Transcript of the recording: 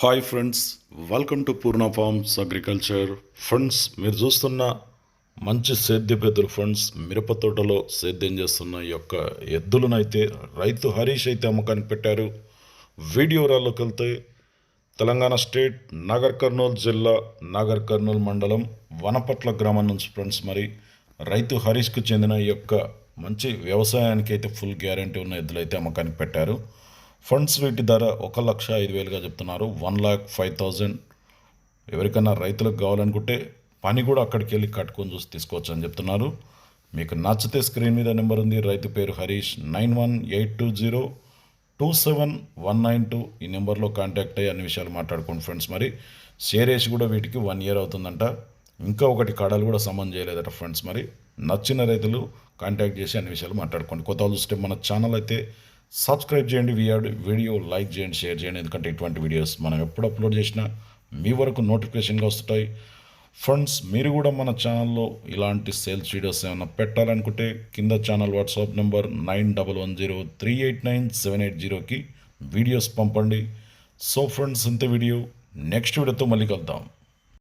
Hi friends welcome to Purna farms agriculture. Friends మీరు చూస్తున్న మంచి సేద్య పెద్దలు ఫ్రెండ్స్ మిరప తోటలో సేద్యం చేస్తున్న ఈ యొక్క ఎద్దులనైతే రైతు హరీష్ అయితే అమ్మకానికి పెట్టారు. వీడియోరాల్లోకి వెళ్తే తెలంగాణ స్టేట్ నాగర్ కర్నూలు జిల్లా నాగర్ కర్నూలు మండలం వనపట్ల గ్రామం నుంచి ఫ్రెండ్స్ మరి రైతు హరీష్కు చెందిన ఈ యొక్క మంచి వ్యవసాయానికి అయితే ఫుల్ గ్యారంటీ ఉన్న ఎద్దులు అయితే అమ్మకానికి పెట్టారు. ఫండ్స్ వీటి ధర ఒక లక్ష ఐదు వేలుగా చెప్తున్నారు. One lakh five thousand. ఎవరికైనా రైతులకు కావాలనుకుంటే పని కూడా అక్కడికి వెళ్ళి కట్టుకొని చూసి తీసుకోవచ్చు అని చెప్తున్నారు. మీకు నచ్చితే స్క్రీన్ మీద నెంబర్ ఉంది. రైతు పేరు Harish. Nine one eight two zero two seven one nine two ఈ నెంబర్లో కాంటాక్ట్ అయ్యి అన్ని విషయాలు మాట్లాడుకోండి ఫ్రెండ్స్ మరి. షేర్ వేసి కూడా వీటికి వన్ ఇయర్ అవుతుందంట. ఇంకా ఒకటి కడలు కూడా సమన్ చేయలేదట ఫ్రెండ్స్ మరి. నచ్చిన రైతులు కాంటాక్ట్ చేసి అన్ని విషయాలు మాట్లాడుకోండి. కొత్త చూస్తే మన ఛానల్ అయితే సబ్స్క్రైబ్ చేయండి వీడియో వీడియో లైక్ చేయండి షేర్ చేయండి. ఎందుకంటే ఇటువంటి వీడియోస్ మనం ఎప్పుడు అప్లోడ్ చేసినా మీ వరకు నోటిఫికేషన్గా వస్తుంటాయి. ఫ్రెండ్స్ మీరు కూడా మన ఛానల్లో ఇలాంటి సేల్స్ వీడియోస్ ఏమైనా పెట్టాలనుకుంటే కింద channel WhatsApp number nine double one zero three eight nine seven eight జీరోకి వీడియోస్ పంపండి. సో ఫ్రెండ్స్ ఇంత వీడియో నెక్స్ట్ వీడియోతో మళ్ళీ కలుద్దాం.